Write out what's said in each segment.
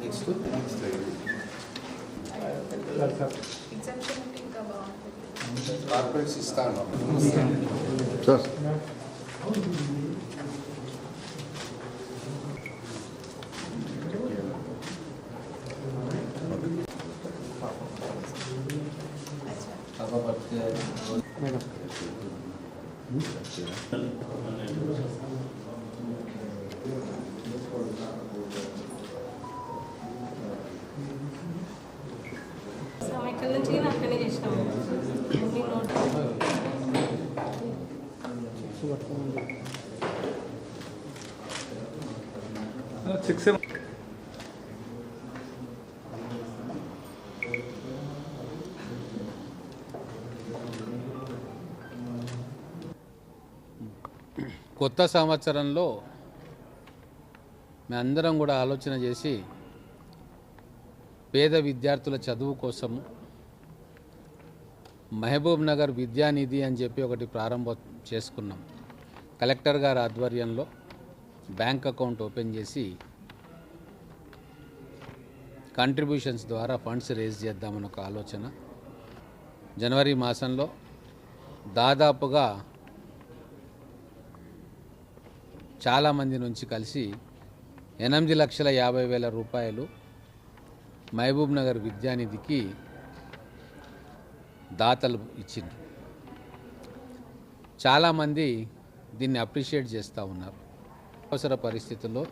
Next to? Next. Next to. Next to. Next to. Next ఇక్కడ నుంచి నేను అక్కడే చేసినాము మీ నోట్ సిక్స్ కొత్త సంవత్సరంలో మేమందరం కూడా ఆలోచన చేసి పేద విద్యార్థుల చదువు కోసము మహబూబ్ నగర్ విద్యానిధి అని చెప్పి ఒకటి ప్రారంభం చేసుకున్నాం. కలెక్టర్ గారి ఆధ్వర్యంలో బ్యాంక్ అకౌంట్ ఓపెన్ చేసి కంట్రిబ్యూషన్స్ ద్వారా ఫండ్స్ రేజ్ చేద్దామని ఒక ఆలోచన. జనవరి మాసంలో దాదాపుగా చాలామంది నుంచి కలిసి ఎనిమిది లక్షల యాభై వేల రూపాయలు మహబూబ్ నగర్ విద్యానిధికి దాతలు ఇచ్చింది చాలామంది దీన్ని అప్రిషియేట్ చేస్తూ ఉన్నారు. అవసర పరిస్థితుల్లో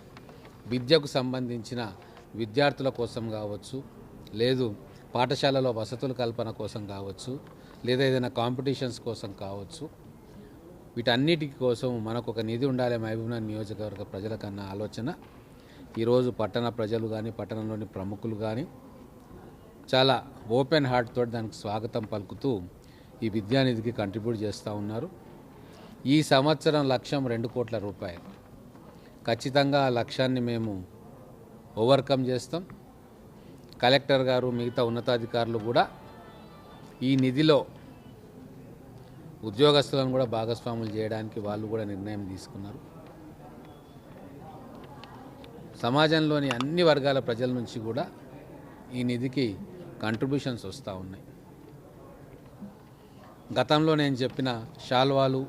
విద్యకు సంబంధించిన విద్యార్థుల కోసం కావచ్చు లేదు పాఠశాలలో వసతుల కల్పన కోసం కావచ్చు లేదా ఏదైనా కాంపిటీషన్స్ కోసం కావచ్చు వీటన్నిటి కోసం మనకు ఒక నిధి ఉండాలి మహబూబ్నగర్ నియోజకవర్గ ప్రజలకన్నా ఆలోచన. ఈరోజు పట్టణ ప్రజలు కానీ పట్టణంలోని ప్రముఖులు కానీ చాలా ఓపెన్ హార్ట్ తోటి దానికి స్వాగతం పలుకుతూ ఈ విద్యానిధికి కంట్రిబ్యూట్ చేస్తూ ఉన్నారు. ఈ సంవత్సరం లక్ష్యం రెండు కోట్ల రూపాయలు. ఖచ్చితంగా ఆ లక్ష్యాన్ని మేము ఓవర్కమ్ చేస్తాం. కలెక్టర్ గారు మిగతా ఉన్నతాధికారులు కూడా ఈ నిధిలో ఉద్యోగస్తులను కూడా భాగస్వాములు చేయడానికి వాళ్ళు కూడా నిర్ణయం తీసుకున్నారు. సమాజంలోని అన్ని వర్గాల ప్రజల నుంచి కూడా ఈ నిధికి కంట్రిబ్యూషన్స్ వస్తూ ఉన్నాయి. గతంలో నేను చెప్పిన శాల్వాలు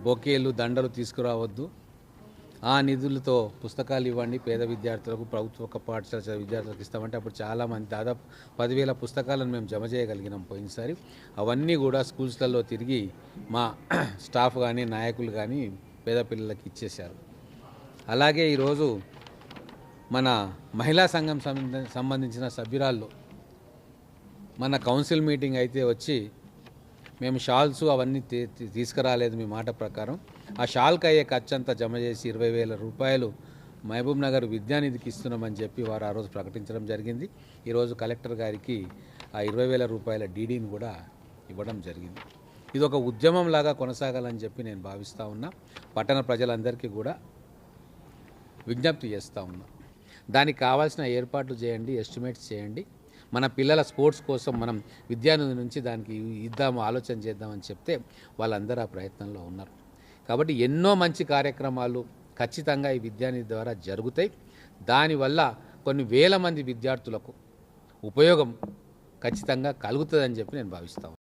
బొకేలు దండలు తీసుకురావద్దు. ఆ నిధులతో పుస్తకాలు ఇవ్వండి. పేద విద్యార్థులకు ప్రభుత్వ పాఠశాల చదివే విద్యార్థులకు ఇస్తామంటే అప్పుడు చాలామంది దాదాపు పదివేల పుస్తకాలను మేము జమ చేయగలిగినాం పోయినసారి. అవన్నీ కూడా స్కూల్స్లలో తిరిగి మా స్టాఫ్ కానీ నాయకులు కానీ పేద పిల్లలకి ఇచ్చేశారు. అలాగే ఈరోజు మన మహిళా సంఘం సంబంధించిన సభ్యురాళ్ళు మన కౌన్సిల్ మీటింగ్ అయితే వచ్చి మేము షాల్స్ అవన్నీ తీ- తీసుకురాలేదు మీ మాట ప్రకారం. ఆ షాల్కి అయ్యే ఖర్చు అంతా జమ చేసి ఇరవై వేల రూపాయలు మహబూబ్ నగర్ విద్యానిధికి ఇస్తున్నామని చెప్పి వారు ఆ రోజు ప్రకటించడం జరిగింది. ఈరోజు కలెక్టర్ గారికి ఆ ఇరవై వేల రూపాయల డీడీని కూడా ఇవ్వడం జరిగింది. ఇది ఒక ఉద్యమం లాగా కొనసాగాలని చెప్పి నేను భావిస్తూ ఉన్నా. పట్టణ ప్రజలందరికీ కూడా విజ్ఞప్తి చేస్తూ ఉన్నా. దానికి కావాల్సిన ఏర్పాట్లు చేయండి ఎస్టిమేట్స్ చేయండి. మన పిల్లల స్పోర్ట్స్ కోసం మనం విద్యానిధి నుంచి దానికి ఇద్దాము ఆలోచన చేద్దామని చెప్తే వాళ్ళందరూ ఆ ప్రయత్నంలో ఉన్నారు. కాబట్టి ఎన్నో మంచి కార్యక్రమాలు ఖచ్చితంగా ఈ విద్యానిధి ద్వారా జరుగుతాయి. దానివల్ల కొన్ని వేల మంది విద్యార్థులకు ఉపయోగం ఖచ్చితంగా కలుగుతుందని చెప్పి నేను భావిస్తాను